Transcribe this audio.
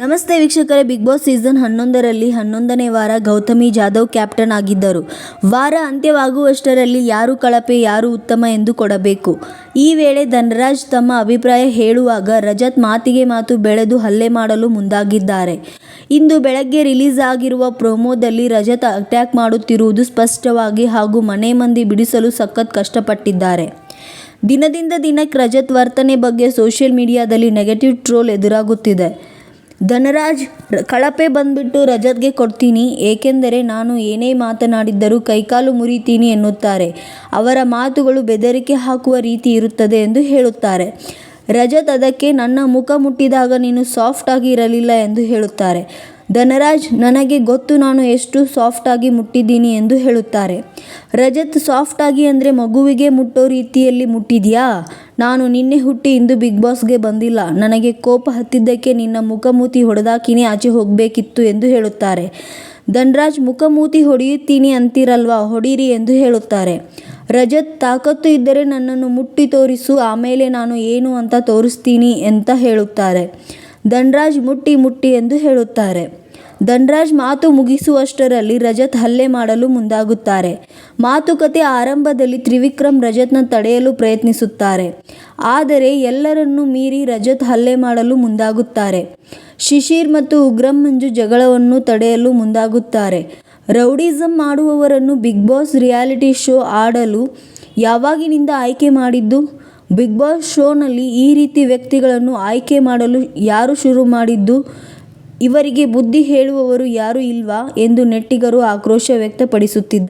ನಮಸ್ತೆ ವೀಕ್ಷಕರೇ, big boss season ಹನ್ನೊಂದರಲ್ಲಿ ಹನ್ನೊಂದನೇ ವಾರ ಗೌತಮಿ ಜಾಧವ್ ಕ್ಯಾಪ್ಟನ್ ಆಗಿದ್ದರು. ವಾರ ಅಂತ್ಯವಾಗುವಷ್ಟರಲ್ಲಿ ಯಾರು ಕಳಪೆ, ಯಾರು ಉತ್ತಮ ಎಂದು ಕೊಡಬೇಕು. ಈ ವೇಳೆ ಧನರಾಜ್ ತಮ್ಮ ಅಭಿಪ್ರಾಯ ಹೇಳುವಾಗ ರಜತ್ ಮಾತಿಗೆ ಮಾತು ಬೆಳೆದು ಹಲ್ಲೆ ಮಾಡಲು ಮುಂದಾಗಿದ್ದಾರೆ. ಇಂದು ಬೆಳಗ್ಗೆ ರಿಲೀಸ್ ಆಗಿರುವ ಪ್ರೊಮೋದಲ್ಲಿ ರಜತ್ ಅಟ್ಯಾಕ್ ಮಾಡುತ್ತಿರುವುದು ಸ್ಪಷ್ಟವಾಗಿ ಹಾಗೂ ಮನೆ ಮಂದಿ ಬಿಡಿಸಲು ಸಖತ್ ಕಷ್ಟಪಟ್ಟಿದ್ದಾರೆ. ದಿನದಿಂದ ದಿನಕ್ಕೆ ರಜತ್ ವರ್ತನೆ ಬಗ್ಗೆ ಸೋಷಿಯಲ್ ಮೀಡಿಯಾದಲ್ಲಿ ನೆಗೆಟಿವ್ ಟ್ರೋಲ್ ಎದುರಾಗುತ್ತಿದೆ. ಧನರಾಜ್ ಕಳಪೆ ಬಂದ್ಬಿಟ್ಟು ರಜತ್ಗೆ ಕೊಡ್ತೀನಿ, ಏಕೆಂದರೆ ನಾನು ಏನೇ ಮಾತನಾಡಿದ್ದರೂ ಕೈಕಾಲು ಮುರಿತೀನಿ ಎನ್ನುತ್ತಾರೆ. ಅವರ ಮಾತುಗಳು ಬೆದರಿಕೆ ಹಾಕುವ ರೀತಿ ಇರುತ್ತದೆ ಎಂದು ಹೇಳುತ್ತಾರೆ. ರಜತ್ ಅದಕ್ಕೆ, ನನ್ನ ಮುಖ ಮುಟ್ಟಿದಾಗ ನೀನು ಸಾಫ್ಟ್ ಆಗಿ ಇರಲಿಲ್ಲ ಎಂದು ಹೇಳುತ್ತಾರೆ. ಧನರಾಜ್, ನನಗೆ ಗೊತ್ತು ನಾನು ಎಷ್ಟು ಸಾಫ್ಟ್ ಆಗಿ ಮುಟ್ಟಿದ್ದೀನಿ ಎಂದು ಹೇಳುತ್ತಾರೆ. ರಜತ್, ಸಾಫ್ಟ್ ಆಗಿ ಅಂದರೆ ಮಗುವಿಗೆ ಮುಟ್ಟೋ ರೀತಿಯಲ್ಲಿ ಮುಟ್ಟಿದ್ಯಾ? ನಾನು ನಿನ್ನೆ ಹುಟ್ಟಿ ಇಂದು ಬಿಗ್ ಬಾಸ್ಗೆ ಬಂದಿಲ್ಲ. ನನಗೆ ಕೋಪ ಹತ್ತಿದ್ದಕ್ಕೆ ನಿನ್ನ ಮುಖಮೂತಿ ಹೊಡೆದಾಕಿನೇ, ಆಚೆ ಹೋಗಬೇಕಿತ್ತು ಎಂದು ಹೇಳುತ್ತಾರೆ. ಧನ್ರಾಜ್, ಮುಖಮೂತಿ ಹೊಡೆಯುತ್ತೀನಿ ಅಂತಿರಲ್ವಾ? ಹೊಡೀರಿ ಎಂದು ಹೇಳುತ್ತಾರೆ. ರಜತ್, ತಾಕತ್ತು ಇದ್ದರೆ ನನ್ನನ್ನು ಮುಟ್ಟಿ ತೋರಿಸು, ಆಮೇಲೆ ನಾನು ಏನು ಅಂತ ತೋರಿಸ್ತೀನಿ ಅಂತ ಹೇಳುತ್ತಾರೆ. ಧನ್ರಾಜ್ ಮುಟ್ಟಿ ಮುಟ್ಟಿ ಎಂದು ಹೇಳುತ್ತಾರೆ. ಧನ್ರಾಜ್ ಮಾತು ಮುಗಿಸುವಷ್ಟರಲ್ಲಿ ರಜತ್ ಹಲ್ಲೆ ಮಾಡಲು ಮುಂದಾಗುತ್ತಾರೆ. ಮಾತುಕತೆ ಆರಂಭದಲ್ಲಿ ತ್ರಿವಿಕ್ರಮ್ ರಜತ್ನ ತಡೆಯಲು ಪ್ರಯತ್ನಿಸುತ್ತಾರೆ. ಆದರೆ ಎಲ್ಲರನ್ನೂ ಮೀರಿ ರಜತ್ ಹಲ್ಲೆ ಮಾಡಲು ಮುಂದಾಗುತ್ತಾರೆ. ಶಿಶಿರ್ ಮತ್ತು ಉಗ್ರಂ ಮಂಜು ಜಗಳವನ್ನು ತಡೆಯಲು ಮುಂದಾಗುತ್ತಾರೆ. ರೌಡಿಸಂ ಮಾಡುವವರನ್ನು ಬಿಗ್ ಬಾಸ್ ರಿಯಾಲಿಟಿ ಶೋ ಆಡಲು ಯಾವಾಗಿನಿಂದ ಆಯ್ಕೆ ಮಾಡಿದ್ದು? ಬಿಗ್ ಬಾಸ್ ಶೋನಲ್ಲಿ ಈ ರೀತಿ ವ್ಯಕ್ತಿಗಳನ್ನು ಆಯ್ಕೆ ಮಾಡಲು ಯಾರು ಶುರು ಮಾಡಿದ್ದು? ಇವರಿಗೆ ಬುದ್ಧಿ ಹೇಳುವವರು ಯಾರೂ ಇಲ್ವಾ? ಎಂದು ನೆಟ್ಟಿಗರು ಆಕ್ರೋಶ ವ್ಯಕ್ತಪಡಿಸುತ್ತಿದ್ದಾರೆ